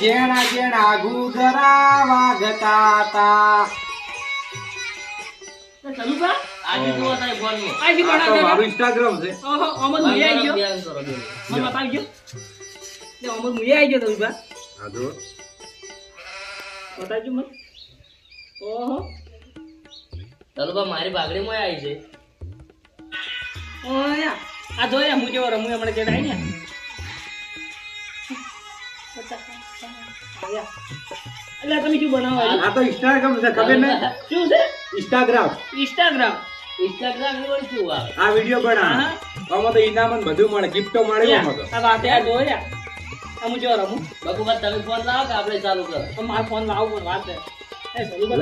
જેણા જેણા ગુગરા વાગતા હતા મારું ઇન્સ્ટાગ્રામ છે. અમર મુઈ આવી ગયો. બેન કરો બેન. મને બતાવી ગયો અમર મુઈ આવી ગયો તમે બા જો બતાવજો મને. ઓહો. ચાલો બા મારી બાગડીમાં આવી છે. ઓયા. આ જોયા હું જેવો રમું હમણાં જેડા આવી ને એટલે તમે શું બનાવો આ તો ઇન્સ્ટાગ્રામ છે ખબર ને? શું છે? ઇન્સ્ટાગ્રામ ઇન્સ્ટાગ્રામ ઇન્સ્ટાગ્રામની શું આવે? આ વીડિયો બના આમાં તો ઇનામ ને બધું મળે ગિફ્ટો મળે એમાં તો. આ વાતે આ જોયા આ જો રમું? બકુબા તમે ફોન લાવો કે આપણે ચાલુ કરો? તો મારો ફોન લાવો પણ વાત છે.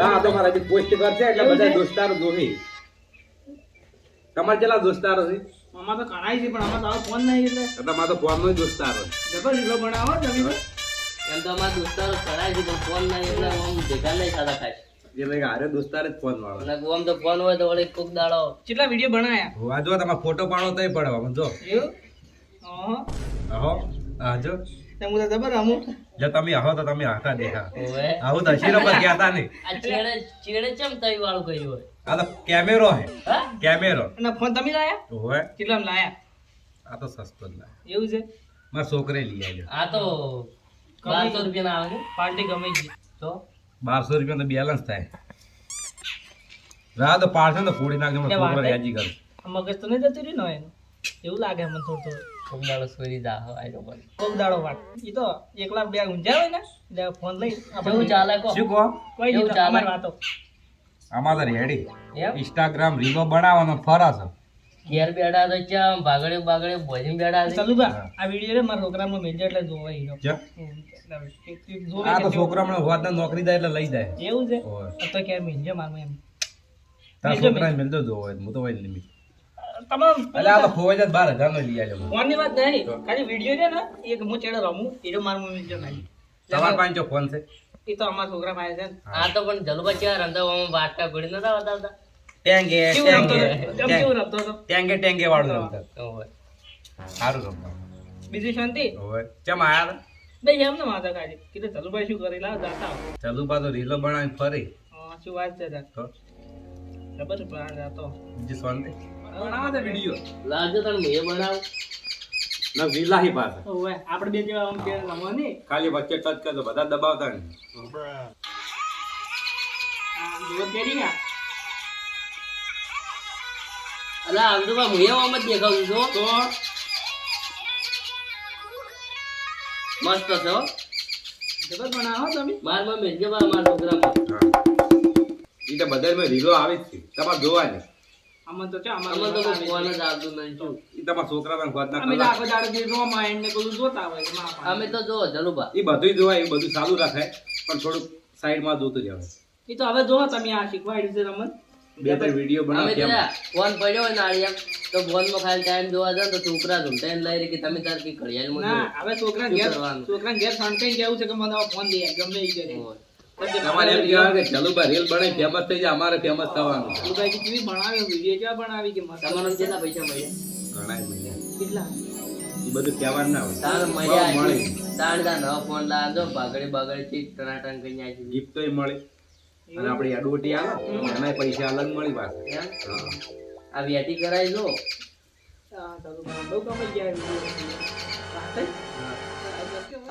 ના આ તો મારા પોસ્ટ કરશે એટલે બધા દોસ્તારો જોહી તમારે કેટલા દોસ્તારો છે? આમાં તો કણાય છે પણ આમાં તો ફોન નહીં એટલે. તમારે તો ફોન નો દોસ્તારો. જબર લીલો બનાવો જમી એમ તો અમારા દોસ્તારો છે પણ ફોન નહીં એટલે આમ ભેગા નહીં થતા ખાય. એટલે કે હારે દોસ્તાર જ ફોન વાળો અને આમ તો ફોન હોય તો વળી કોક દાડો કેટલા વીડિયો બનાયા? આ જો તમારે ફોટો પાડો તોય પડે આમાં જો. એવું? અહો. આ જો. હું તો જબર રમું જો તમે આહો તો તમે આખા દેખા આવું તો હસીરો પર ગયા તા નહીં. આ ચેડે ચેડે ચમ તઈ વાળું કર્યું હોય? આ તો કેમેરો હે. હા? કેમેરો અને ફોન તમે લાયા? હોય કેટલા લાયા? આ તો સસ્તો જ એવું છે? મારા છોકરે લઈ આવ્યો. આ તો બારસો રૂપિયા આવે છે. પાર્ટી ગમે છે. તો? બારસો રૂપિયા તો બેલેન્સ થાય. રા તો પાડશે ને ફોડી નાખજો વાતે? યાજી મગજ તો નહીં જતું રહ્યું ને એનું એવું લાગે મને થોડું થોડું. કોક દાડો સોરી જા હો આઈ બોલ. કોક દાડો વાટ ઈ તો એકલા બે ઊંઝા હોય ને એટલે ફોન લઈ કેવું ચાલે કો. શું કો કોઈ નહીં ચાલે? વાતો. આમાં તો રેડી એમ? ઇન્સ્ટાગ્રામ રીલો બનાવવાનો ફરસ ઘેર બેઠા તો ચમ ભાગડે બાગડે ભોજન બેઠા છે. ચાલુ આ વીડિયો રે મારા છોકરામાં મેજર એટલે જોવા જોવે આ તો કે છોકરા મને નોકરી દે એટલે લઈ જાય. એવું છે? તો કે મેજર મારમાં એમ. તારા છોકરા મેલતો જોવો હોય, હું તો વાઈ નહીં તમામ એટલે આ તો ખોવાઈ જાય બાર હજાર નો લઈ આવ્યો ફોનની વાત નહીં ખાલી વીડિયો છે ને એક હું ચેડે રમું એ મારું મેલજો નહીં તમારા ફોન છે? એ તો અમારા છોકરા પાસે છે આ તો પણ જલુબા રંધાવામાં વાટકા ઘોડી નતા બતાવતા ટેંગે ટેંગે ટેંગે વાળું રમતા સારું રમતા બીજું શાંતિ કેમ આયા બે એમ ને માતા કાઢી કીધું ચલુભાઈ શું કરી લાવ જાતા આવો. ચાલુ પાછો રીલો બનાવીને ફરી હા, શું વાત છે? તો ખબર બહાર જાતો બીજી શાંતિ બનાવો તો વિડિયો લાવજો તને એ બનાવું ના વિલાહી પાસે ઓવે આપણે બે જેવા આમ કે રમવાની ખાલી વચ્ચે ટચ કરજો બધા દબાવતા ને આ જો કેરી ગયા અલા આમ તો હું એ આમ જ દેખાવું છું તો મસ્ત છે હો. જબર બનાવો તમે. માં બા મારા છોકરામાં. એ તો બધા મેં રીલો આવે જ છે. તમારે જોવાની આમાં તો છે આમાં તો ફોન જ આવતું નહીં. તમારા છોકરા પણ ખોદના અમે તો કલાક. આખો દાડો જે રોમાયણ ને બધું જોતા હોય અમે તો જો જલુબા એ બધું જોવાય એ બધું ચાલુ રાખાય પણ થોડુંક સાઈડમાં જોતું જવાય એ તો હવે જો તમે આ શીખવાડ્યું છે રમત. બે ત્રણ વીડિયો બનાવ કેમ? ફોન પડ્યો હોય નાળી એમ તો ફોનમાં ખાલી ટાઈમ જોવા જાય તો છોકરા એને લઈ રહી કે તમે તાર કઈ ઘડિયાળ ના હવે છોકરા ઘેર છોકરા ઘેર સંતાઈ કેવું છે કે મને ફોન દે ગમે ઈ કરે. તમારે એમ કહેવાય કે ચાલુ રીલ બનાવી ફેમસ થઈ જાય અમારે ફેમસ થવાનું. છે. ભાઈ કે કેવી બનાવ્યો વીડિયો કેવા બનાવી કે મસ્ત? તમારે કેટલા પૈસા મળ્યા? ઘણાય મળ્યા. કેટલા? એ બધું કહેવાનું ના હોય. તાર બહુ મળ્યા તાર નવા ફોન લાવજો બાગડી બાગડી ચીક ટનાટન કઈ ગિફ્ટ તો મળી. અને આપણી અડવટી આવે એના પૈસા અલગ મળી પાસે આ વેટી કરાવી. વાહ,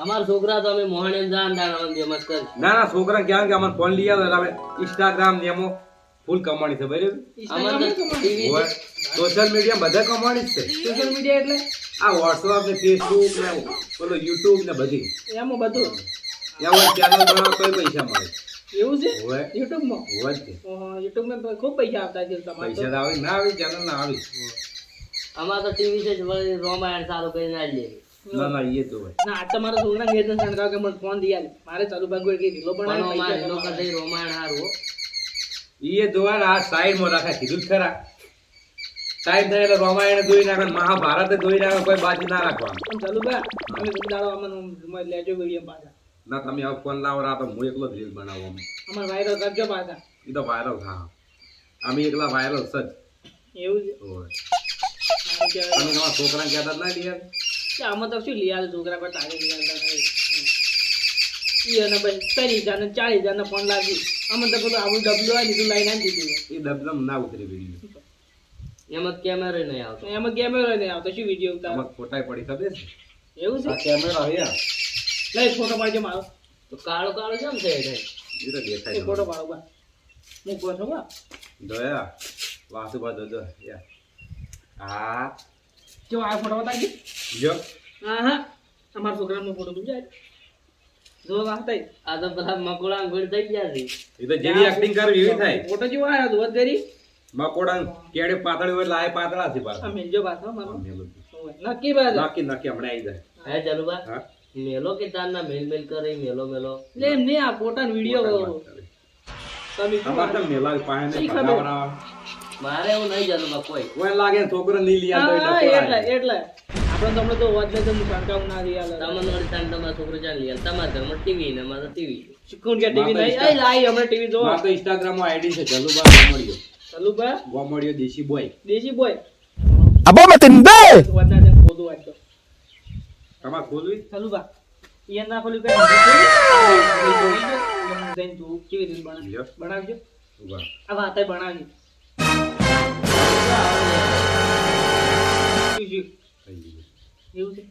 અમારા છોકરા તો અમે અમે ના ના છોકરા ક્યાં કે અમારે ફોન લઈ આવે એટલે અમે ઇન્સ્ટાગ્રામ ને એમો ફૂલ કમાણી છે બરાબર? અમારે તો. ટીવી સોશિયલ મીડિયા બધા કમાણી જ છે. સોશિયલ મીડિયા એટલે? આ વોટ્સઅપ ને ફેસબુક ને પેલો યુટ્યુબ ને બધી. એમાં બધું. એમાં ચેનલ બનાવો તોય પૈસા મળે. એવું છે? હોયમાં હોય છે. ઓહો, YouTube માં તો ખૂબ પૈસા આવતા છે તમારે પૈસા તો આવે ના આવે ચેનલ ના આવે. અમારે તો ટીવી છે જ રોમાયણ કરીને આવી લે ના ના એ તો ના શણગાવ કે મને ફોન મારે ચાલુ ભાગો કે રીલો પણ કમાવા. કઈ રોમાયણ સારું હો. એ જોવા આ સાઈડમાં રાખે કીધું જ ખરા. ટાઈમ થાય એટલે રામાયણ જોઈ નાખે મહાભારત જોઈ નાખે કોઈ બાજુ ના રાખવાનું. પણ ચાલુ બા અમે દાડો અમને લેજો વીડિયો પાછા. ના તમે હવે ફોન લાવો રા તો હું એકલો જ રીલ બનાવું અમે. અમાર વાયરલ કરજો પાછા. એ તો વાયરલ હા. અમે એકલા વાયરલ સજ એવું છે? હોય? તમે તમારા છોકરાને કહેતા ના યાર કે આમાં તો શું લઈ છોકરા પર તારે આવતા ઈ અને ભાઈ ત્રીસ હજાર ને ચાલીસ હજાર ફોન લાગી. અમે તો પેલું આવું ડબલું હોય ને લઈને આવી દીધું. એ ડબલમ ના ઉતરી વીડિયો એમાં કેમેરો નહીં આવતો. એમાં કેમેરો નહીં આવતો શું વીડિયો ઉતાર? આમાં ફોટા પડી ખબર છે? એવું છે? કેમેરો કેમેરા હે લઈ ફોટો પાડજો મારો તો કાળો કાળો કેમ છે? એ તો દેખાય ફોટો પાડો બા મૂકવો છો બા દયા વાસુબા દો યા. હા. જો આ ફોટો બતાવી જો. હા હા. અમારા છોકરાનો ફોટો બીજા જો વાત આ તો પેલા મકોડા ગોળ થઈ ગયા છે. એ તો જેવી એક્ટિંગ કરવી એવી થાય. ફોટો જેવો આવ્યો તો વધ કરી? મકોડા કેડે પાતળી હોય એટલે પાતળા છે પાછા. મેલજો પાછો મારો. નક્કી બાદ. નાખી હમણાં આવી જાય. હે ચાલુબા હા. મેલો કે તારના મેલ મેલ કરે મેલો મેલો. લે એમ આ ફોટા વીડિયો મેલા પાસે ને? ભગાવરા. મારે એવું નહીં ચાલુબા કોઈ. કોઈ લાગે છોકરો નહીં આવતો એટલે એટલે એટલે. આપણે તો હમણાં તો વાત તો શંકાવ ના હાલે. તમને વળી તાન તમારા છોકરો ચાલી ગયા તમારા ઘરમાં ટીવી ને મારા ટીવી શીખવું કે ટીવી નહીં? આઈ લાઈ અમે ટીવી જો મારો તો Instagram માં આઈડી છે જલુબા ગોમડિયો. ચાલુ બા ગોમડિયો દેશી બોય દેશી બોય Abo matindi! બે દે ખોદું વાંચ તો તમારે ખોલવી? ચાલુ બા. ઈ ના ખોલ્યું કઈ. જઈને તું કેવી રીતે. બનાવજો. ઊભા. આ વાત બનાવી. શું શું થઈ ગયું. એવું છે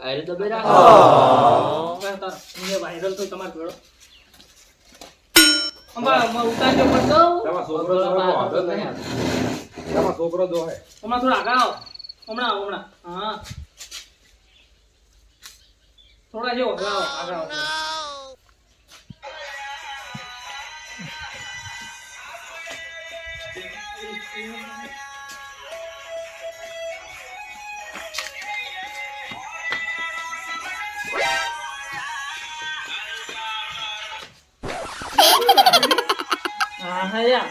અરે બે રાખો વાયરલ તો તમારે ભેળો છોકરો તો વાંધો જ નહીં. તમારો છોકરો તો હે. હમણાં થોડા આગળ આવો હમણાં આવો હમણાં. હા. થોડા જેવો આગળ આવો આગળ આવો હા હા યા.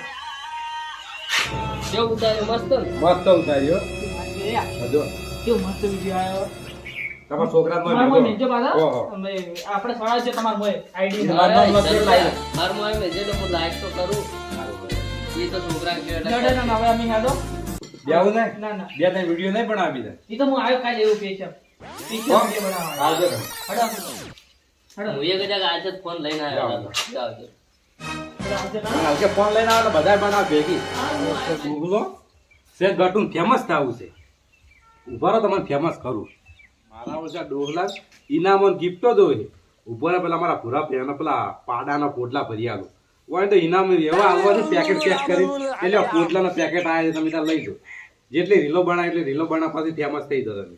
કેવું ઉતાર્યું? મસ્ત? મસ્ત ઉતાર્યો જો. મસ્ત વીડિયો આવ્યો? તમારા છોકરા આપણે સવાલ છે તમારા મોય આઈડી મારું મોય મેં જે લોકો લાઈક તો કરું એ તો છોકરા કે જડે ના હવે અમે હેડો બેવું ને? ના ના. બે ત્રણ વિડિયો નહીં બનાવી દે ઈ તો હું આવ્યો કાલે એવું કે છે. પીછે હો? વીડિયો બનાવવાનો આવજો હડો. હડો. હું એક હજાર આજે ફોન લઈને આવ્યો હતો. આવજો. આવજે. ફોન લઈને આવે તો બધાય બનાવે ભેગી. આવ્યો. ગૂગલો સે ગટું ફેમસ થવું છે. ઊભા રહો તમને ફેમસ કરું. મારા ઓછા ડોહલા ઇનામન ગિફ્ટો દો ઉપર પેલા મારા પૂરા પેના પેલા પાડાના પોટલા ભરી આલો. હોય તો ઇનામ એવા આવવા પેકેટ પેક કરી. એટલે આ પેકેટ આવે છે તમે ત્યાં લઈ દો જેટલી રીલો બનાવે એટલે રીલો બના પાછી ફેમસ થઈ જતો તમે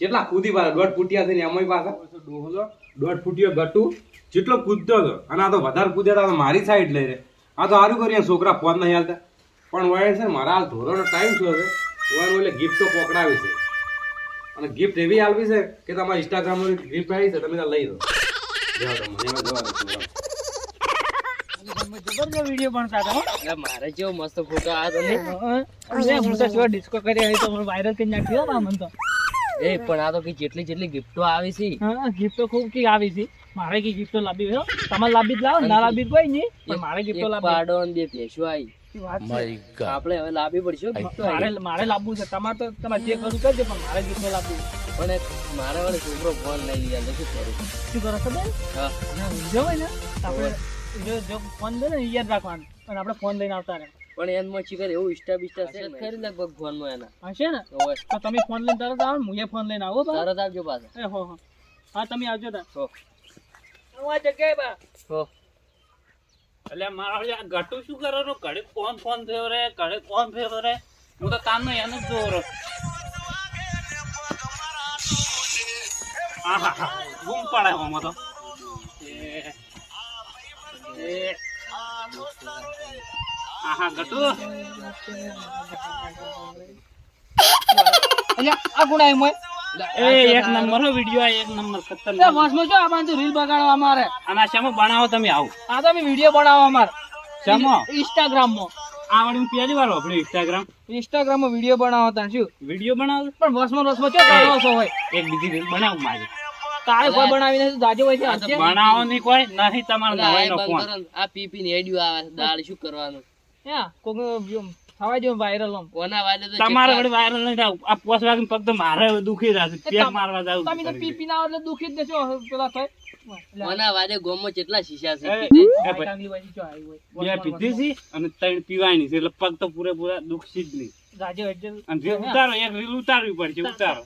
જેટલા કૂદી પાછા દોઢ ફૂટિયા છે ને એમાંય પાછા. ડોહલો. દોઢ ફૂટિયો ગટુ જેટલો કૂદતો હતો. અને આ તો વધારે કૂદ્યા હતા મારી સાઈડ લઈ રે. આ તો સારું કર્યું છોકરા ફોન નહીં હાલતા. પણ વાય છે મારા હાલ ધોરણનો ટાઈમ શું છે. એટલે ગિફ્ટો પકડાવી છે. અને ગિફ્ટ એવી આપવી છે કે તમારા ઇન્સ્ટાગ્રામની ગિફ્ટ આવી છે તમે લઈ દો જાઓ તમે એમાં જવા દો છોકરાઓ. જબરદસ્ત વીડિયો બનતા હતા હો. અરે મારે કેવો મસ્ત ફોટો આવ્યો તો નહીં હા, અરે હું તો ડિસ્કો કરી તો વાયરલ કરી નાખ્યો બા તો એ પણ આ તો કે જેટલી જેટલી ગિફ્ટો આવી છે હા ગિફ્ટ તો ખૂબ કી આવી છે મારે કી ગિફ્ટો લાવી હો તમારે લાવી જ લાવો ના લાવી કોઈ નહીં પણ મારે ગિફ્ટો લાવી પાડો બે ભેંસો આવી? આપણે હવે લાવવી પડશે મારે મારે લાવવું છે. તમારે તો તમારે જે કરવું કરજો પણ મારે ગિફ્ટો લાવવું છે. પણ એક મારે વાળે છોકરો ફોન લઈ લીધા શું કરું? શું કરો ખબર હા. જો હોય ને આપણે જો જો ફોન દે ને યાદ રાખવાનું. અને આપણે ફોન લઈને આવતા રહે. પણ એનમાં શીખર એવું ઇસ્ટા બિસ્ટા છે ખરી લગભગ ફોનમાં એના. હશે ને? તો તમે ફોન લઈને તરત આવો હું એ ફોન લઈને આવો તરત આવજો પાછા. એ હો હો. હા તમે આવજો તા હો. હું આ જગ્યાએ બા. હો. એટલે મારા આ ગટુ શું કરવાનું ઘડે કોણ ફોન થયો રે? ઘડે કોણ થયો રે? હું તો તારનો એને જ જોવો રહ્યો. આહાહા, બૂમ પાડે આમાં તો. એ, આહા ગટુ. અલ્યા આ ગુણાય મોય. એ એક નંબર નો વીડિયો એક નંબર એ વાસમાં જો આ બાજુ રીલ બગાડવા અમારે. અને આ બનાવો તમે આવું. આ તો અમે વીડિયો બનાવવા અમારે. શામાં? ઇન્સ્ટાગ્રામમાં. આ વળી હું પહેલી વાર વાપર્યું ઇન્સ્ટાગ્રામમાં વીડિયો બનાવવા હતા શું? વીડિયો બનાવો? પણ વસમાં વસમાં ચો બનાવો છો હોય એક બીજી રીલ બનાવું મારી. તારે કોઈ બનાવી નથી જાજો હોય છે બનાવો નહીં કોઈ નહીં તમારો આ ફોન ને. આ પી પી ને એડિયો આવે દાળ શું કરવાનું? કોક થવા જો વાયરલ આમ. ઓના વાલે તો તમારે વાયરલ નહીં થાવ. આ પોસ વાગીને પગ તો મારે દુખી રહ્યા પેક મારવા જાવ તમે તો પી પી ના એટલે દુખી જ દેશો પેલા થાય એટલે ઓના વાલે ગોમમાં શીશા છે? એ, કીધે. એ આ ભાઈ, ટાંગલી વાળી જો આવી હોય. બે પીધી છે અને ત્રણ પીવાની છે. એટલે પગ તો પૂરેપૂરા દુખશે જ નહીં. અને રેલ ઉતારો. એક રીલ ઉતારવી પડશે. ઉતારો.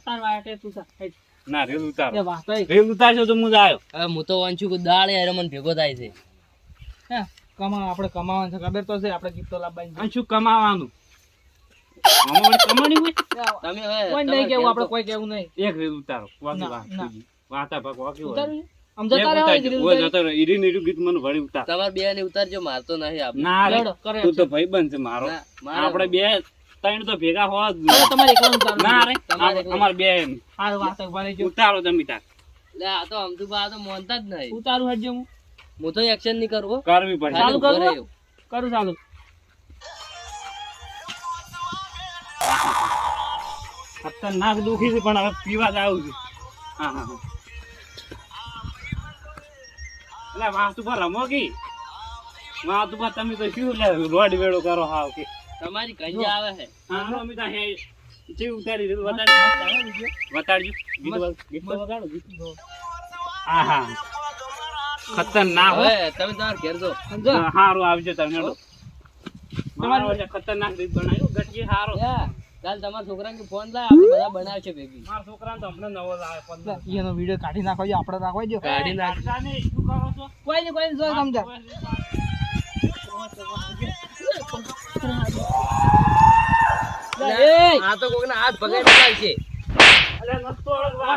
ના રીલ ઉતારો. એ વાત હોય. રેલ ઉતારશો તો હું જ આવ્યો. હું તો વાંચું કે દાળ યાર મને ભેગો થાય છે. હે, કમા આપણે કમાવાનું છે. ખબર તો છે આપણે ગિફ્ટો લાવવાની છે. શું કમાવાનું? આમાં કમાણી હોય? તમે કોઈ તમારે નહીં કેવું આપણે કોઈ કેવું નહીં. એક ઉતારો. વાત ભાગ હોય. ગીત તમારે બે ત્રણ તો ભેગા હોવા જ તમારે ના રે તમારે અમારે બે. ઉતારો આ તો અમથું તો મોનતા જ નહીં. ઉતારું હજુ હું. હું તો એક્શન નહીં કરવો કરવી પડે. ચાલુ કરું? કરું ચાલુ. ખતરનાક દુખી છે પણ હવે પીવા જ આવું છું. હા હા હા. એટલે વાસ્તુ પર રમો કી? વાસ્તુ પર તમે તો શું લે રોડ વેળો કરો હાવ કે. તમારી કંજા આવે છે હા અમે તો હે જે ઉતારી દીધું વતાડજો વતાડજો ગીત વગ- વગાડો ગીત. હા હા. ખતરનાક હોય હવે તમે તમારે ઘેર જો હારું આવજો તમે હેડો. મારા વચ્ચે ખતરનાક રીત બનાવ્યો ગટજી હારો. યા, કાલ તમારા છોકરાને ફોન લાય આપણે બધા બનાવશે ભેગી. મારા છોકરાને તો હમણાં નવો લાવે ફોન એનો વીડિયો કાઢી નાખો આપણે નાખો જો. કાઢી નાખ. શું કરો છો? કોઈ નહીં કોઈ જો સમજા એ! આ તો કોકના હાથ પકડી નાખશે અલ્યા નતો અળગવા.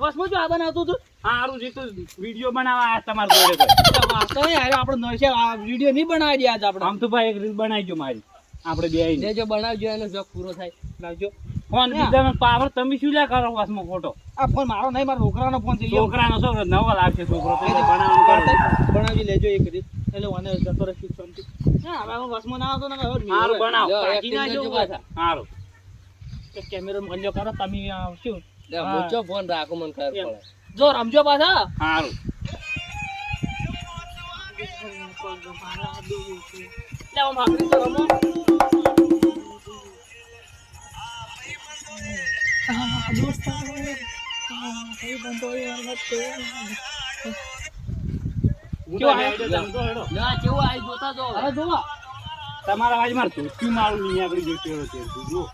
વસમાં જો આ બનાવતો હતું? હારું જીતું વીડિયો બનાવવા તમારા જોડે. વાસ્તવ યાર આપણે નશે આ વીડિયો નહીં બનાવી દે આજ આપણે. આમ તો ભાઈ એક રીલ બનાવીજો મારી. આપણે બે. જે જો બનાવજો એનો જોક પૂરો થાય. લાવજો. ફોન બીજાનો પાવર તમે શું લ્યા કરો વાસમાં ખોટો? આ ફોન મારો નહીં મારા છોકરાનો ફોન છે છોકરાનો છોકરો નવો લાગશે છોકરો તો બનાવવાનું કરો. બનાવી લેજો એક રીત એટલે મને જતો રહેશે શાંતિ. હા હવે હું વસમાં ના આવતો ને હવે હારું બનાવો. જો, કાઢી acting નાખજો કરજો પાછા. પાછા. હારું. કે કેમેરો મંજો કરો તમે શું? લે, મૂછો ફોન રાખો મને ખબર પડે. જો રમજો પાછા. જોતા જો તમારા અવાજ મારે ધોતી મારું નહીં આગળ જોઈતું હોય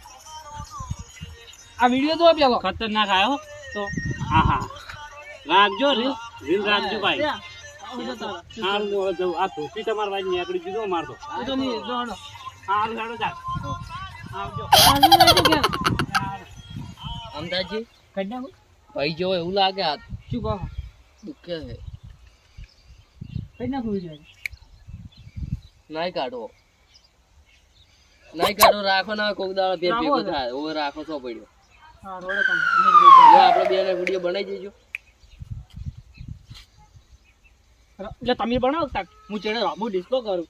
આ વીડિયો જો પેલો. ખતરનાક આવ્યો. તો હા હા. રાખજો રીલ રીલ રાખજો ભાઈ. હું આ ધોતી તમારા ભાઈ નીકળી દીધો મારતો જો આ? અમદાજી ભાઈ જો એવું લાગે હાથ શું કહો? દુખે છે. કાઢી. નાઈ કાઢો. નાઈ કાઢો રાખો ના કોક દાડો રાખો ભેગો થાય. ઓવે રાખો તો પડ્યો. હા, રોડે કામ. જો આપણે બે વીડિયો બનાવી દેજો. એટલે તમે બનાવો તાક હું ચેડે હું ડિસ્કો કરું.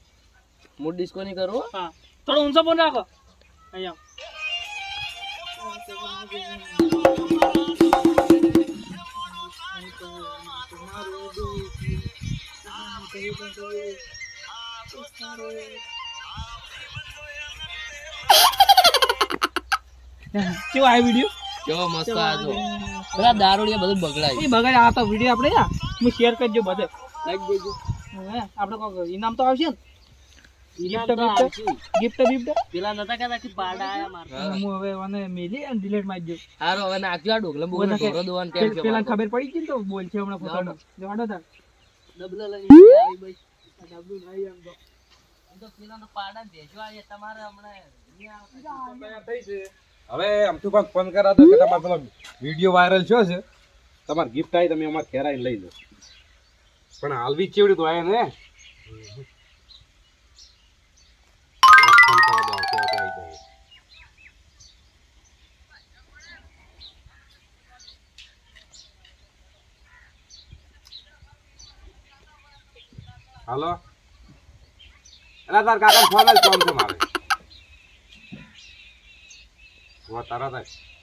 મૂડ ડિસ્કો નહીં કરું હા. થોડો ઊંચો ફોન રાખો. અહીંયા. કેવો આ વીડિયો કેવો મસ્ત આ જો પેલા દારૂડિયા બધું બગડાય. એ બગાડ આ તો વીડિયો આપણે હું. શેર કરજો બધે. લાગી દેજો હે આપણે કોઈ ઇનામ તો આવશે ને ગિફ્ટ તો બિફ્ટ? આવશે. ગિફ્ટ પેલા નતા કહેતા કે પાડા આયા મારા હું. હવે મને મેલી અને ડિલીટ મારી દઉં. હારો હવે નાખજો આ ડોકલા બોકલા ઢોરો દોવાનું ટેમ છે પેલા ખબર પડી ગઈ તો બોલ છે હમણાં ફોટો જોડો તાર. ડબલા લઈને આવી ભાઈ ડબલું નહીં એમ તો. આમ તો પેલા તો પાડા ભેજો આયા તમારે હમણાં અહીંયા હવે અમથું ફોન કરા તો કે તમારો પેલો વીડિયો વાયરલ થયો છે? તમારે ગિફ્ટ આવી તમે અમારે ઘેર આવીને લઈ લો. પણ હાલવી ચેવડી તો આયા ને. હાલો. એલા તાર કાકા ફોન જ કોમ છે મારે. તારા તરત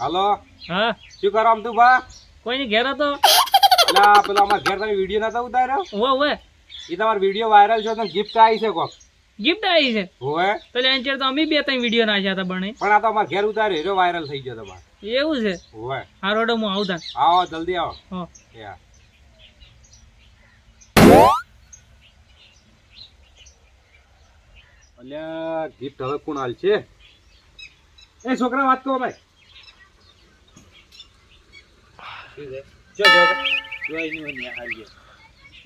હાલો. હા? શું કરો આમ તું ભા કોઈ નહીં ઘેર હતો? એટલે પેલો અમાર ઘેર તમે વીડિયો નતા ઉતાર્યો? ઓવે ઓવે એ તમારો વીડિયો વાયરલ છે તો ગિફ્ટ આવી છે કોક. ગિફ્ટ આવી છે? હોવે. તો લે તો અમે બે ત્રણ વીડિયો નાખ્યા હતા બણે પણ આ તો અમાર ઘેર ઉતાર્યો હીરો વાયરલ થઈ ગયો તમારે એવું છે? હોવે. હારો હું આવું તાન આવો જલ્દી આવો. હા. યા. અલ્યા ગિફ્ટ હવે કોણ હાલ છે એ છોકરા વાત કહો ભાઈ. જો જો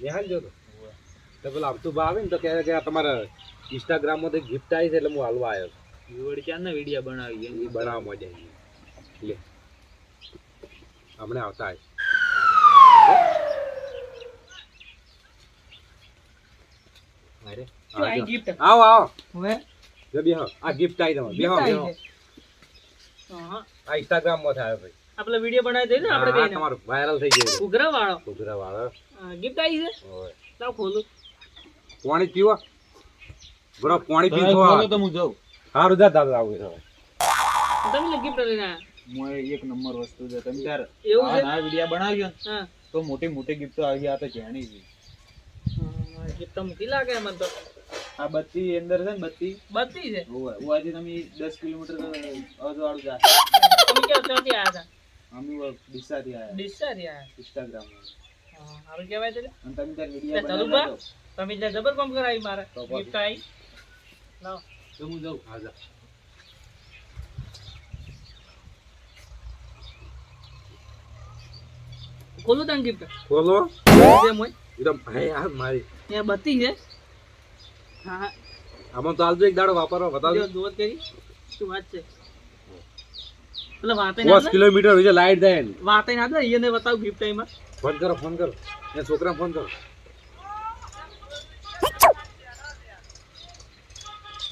નિહાલ જો તો? તો પેલા આવતું આવે ને તો કહે કે તમારા ઇન્સ્ટાગ્રામમાંથી ગિફ્ટ આવી છે એટલે હું હાલવા આવ્યો વીડિયો બનાવી એ બનાવવા મજા આવી લે. હમણાં આવતા હોય અરે શું આવી? આવો આવો. હવે? જો બેહો. આ ગિફ્ટ આવી તમારે બેહો બેહો આવી છે. હા આ ઇન્સ્ટાગ્રામમાં થાય ભાઈ. આપણે વીડિયો બનાવી દઈએ ને આપણે હા, તમારો વાયરલ થઈ ગયો. ઉઘરા વાળો છોકરા વાળો ગિફ્ટ આવી છે? ઓય. લાવ ખોલું. પાણી પીવો. બરો પાણી પીવો તો હું જાઉં. હારું જા દાદા આવું છે તમે ગિફ્ટ લઈને મોય એક નંબર વસ્તુ છે તમે તાર એવું છે? આ વીડિયો બનાવ્યો હા. તો મોટી મોટી ગિફ્ટો આવી આ તો જાણી છે ગિફ્ટ તો મૂકી લાગે મને તો? આ બત્તી અંદર છે ને બત્તી? બત્તી છે? ઓય ઓ આજે તમે 10 કિલોમીટર અજવાળું જા. તમે ક્યાં ત્યાંથી આવ્યા હતા? અમે ડીસાથી આયા. ડિસ્ચાર્જ આવ્યા ઇન્સ્ટાગ્રામ હા સારું કહેવાય છે અને તમે તાર લે, બનાવ્યો તમે ત્યાં જબર કામ કરાવી મારે ગિફ્ટ આવી લાવ. તો હું જાઉં? હા જા. ખોલું તને ગિફ્ટ બોલો છે મોય એકદમ હે યાર મારી. ત્યાં બત્તી છે. હા હા. આમાં તો હાલજો એક દાડો વાપરવા બતાવજો. દોત કરી. શું વાત છે? એટલે વાતે ના કિલોમીટર વિશે લાઈટ દે. વાતે ના દે એને બતાવ ગિફ્ટ ટાઈમ ફોન કરો ફોન કરો. એ છોકરા ફોન કરો.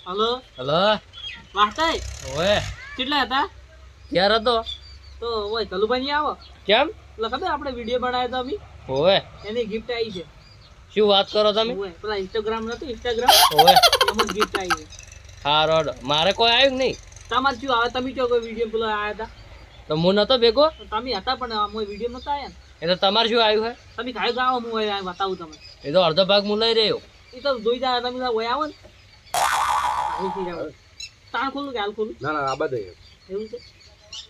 હલો? હલો? વાતે ઓએ કેટલા હતા? ક્યારે હતો? તો ઓય કલુભાઈ આવો. કેમ? એટલે ખબર આપણે વીડિયો બનાવ્યો તો અમે? ઓએ એની ગિફ્ટ આવી છે. શું વાત કરો તમે? ઓય પેલા ઇન્સ્ટાગ્રામ નથી ઇન્સ્ટાગ્રામ ઓએ એમાં ગિફ્ટ આવી છે. હા રોડ. મારે કોઈ આવ્યું નહીં? તમારે શું આવે? તમે કયો કોઈ વીડિયો પેલો આવ્યા હતા? તો હું નતો ભેગો? તમે હતા પણ અમે વીડિયો નતા આવ્યા ને? એ તો તમાર શું આવ્યું હે? તમે ખાઈ ગાઓ હું અહીંયા બતાવું તમે એ તો અડધો ભાગ હું લઈ રહ્યો. એ તો જોઈ જાય તમે ઓય આવો ને. તાણ ખોલું કે હાલ ખોલું? ના ના આ બધે એવું છે?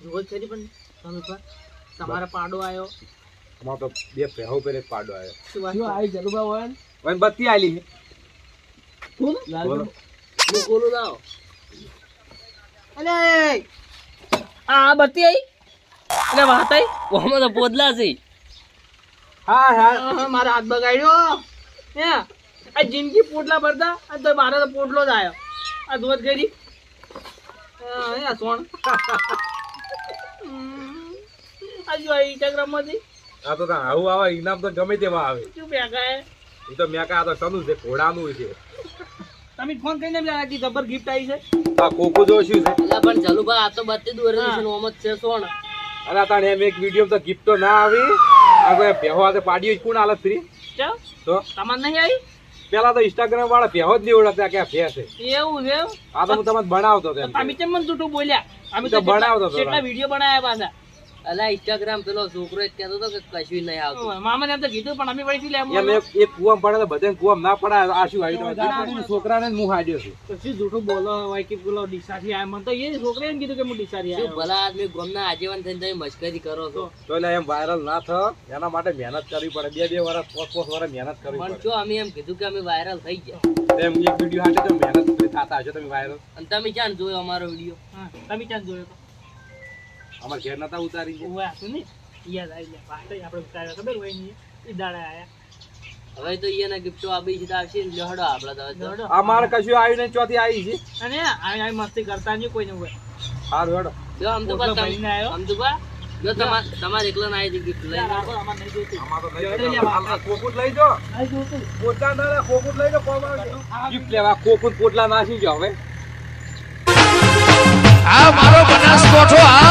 જુઓ ખરી પણ તમે પણ? તમારે પાડો આવ્યો. અમારો તો બે પહેરો પર એક પાડો આવ્યો. શું આવી જલુભા હોય ને? હોય બત્તી આલી છે. ખોલું? બોલો. હું લાવો. અલે! આ બત્તી આવી એટલે વાત આવી ઓમાં તો પોદલા છે. હા હા. મારા હાથ બગાડ્યો. હે? આ જિંદગી પોટલા ભરતા? અને તો મારો તો પોટલો જ આવ્યો આ ધોધ કરી હા, આ સોણ. હમ. આ જો આ ઇન્સ્ટાગ્રામમાંથી આ તો આવું આવે ઇનામ તો ગમે તેવા આવે. શું મેકા એ તો મેં આ તો સનું છે ઘોડાનું છે. તમે ફોન કરીને લાગ્યા કે જબર ગિફ્ટ આવી છે. આ કોકો જો શું છે? એટલે પણ જલુભા આ તો બત્તી દોરેલી છે ને ઓમ જ છે સોણ. આ તાણે એમ એક વીડિયો તો ગિફ્ટ તો ના આવી. આ કોઈ ભેહો આતે પાડ્યો કોણ હાલત ફ્રી? ચાલ તો? તમને નહીં આવી? પેલા તો ઇન્સ્ટાગ્રામ વાળા ભેહો જ નહીં ઓળખતા કે ભે છે. એવું છે? આ તો હું તમને બનાવતો હતો તમે કેમ મને જૂઠું બોલ્યા? અમે તો તો બનાવતો હતો કેટલા વીડિયો બનાવ્યા પાછા. અલા ઇન્સ્ટાગ્રામ પેલો છોકરો કહેતો હતો કે કશું નહીં આવતું. મામાને એમ તો કીધું પણ અમે વળી લેમ એમ એક કુવામ પડે તો બધે કુવામ ના પડે આ શું આવી તમે છોકરાને હું હાડ્યો છું. શું જૂઠું બોલો હોય કે પેલો ડીસાથી આવ્યો મને તો એ છોકરે એમ કીધું કે હું ડીસાથી શું આવ્યો ભલા આદમી ગોમના આજીવન થઈને તમે મશ્કરી કરો છો? તો એટલે એમ વાયરલ ના થયો એના માટે મહેનત કરવી પડે. બે બે વર્ષ પાંચ પાંચ વર્ષ મહેનત કરવી પણ જો અમે એમ કીધું કે અમે વાયરલ થઈ ગયા. એમ એક વીડિયો હાટે તો મહેનત થતા હશો તમે વાયરલ અને તમે ક્યાં જોયો અમારો વીડિયો? તમે ક્યાં જોયો? અમારે ઘેર નતા ઉતારી ગયા. ઓય હતું ને? યાદ આવી ગયા. વાત આપણે ઉતાર્યા ખબર હોય નહીં એ દાડા આયા. હવે તો એને ગિફ્ટો આપી છે તો આવશે લહડો આપડા તો હવે તો. કશું આવ્યું નહીં ચોથી આવી છે. અને આવી આવી મસ્તી કરતા નહીં કોઈને હોય. સારું હેડો. જો આમ તો પોટલો બા ભરીને આમ તો બા જો તમાર તમારે એકલો ના આવી ગિફ્ટ લઈ રાખો આમાં નહીં જોઈતું. આમાં તો નહીં. કોકુટ લઈ જો નહીં જોઈતું. પોટલા ના કોકુટ લઈ જો કોમ ગિફ્ટ લેવા કોકુટ પોટલા નાસી જો હવે. આ મારો બનાસકોઠો આ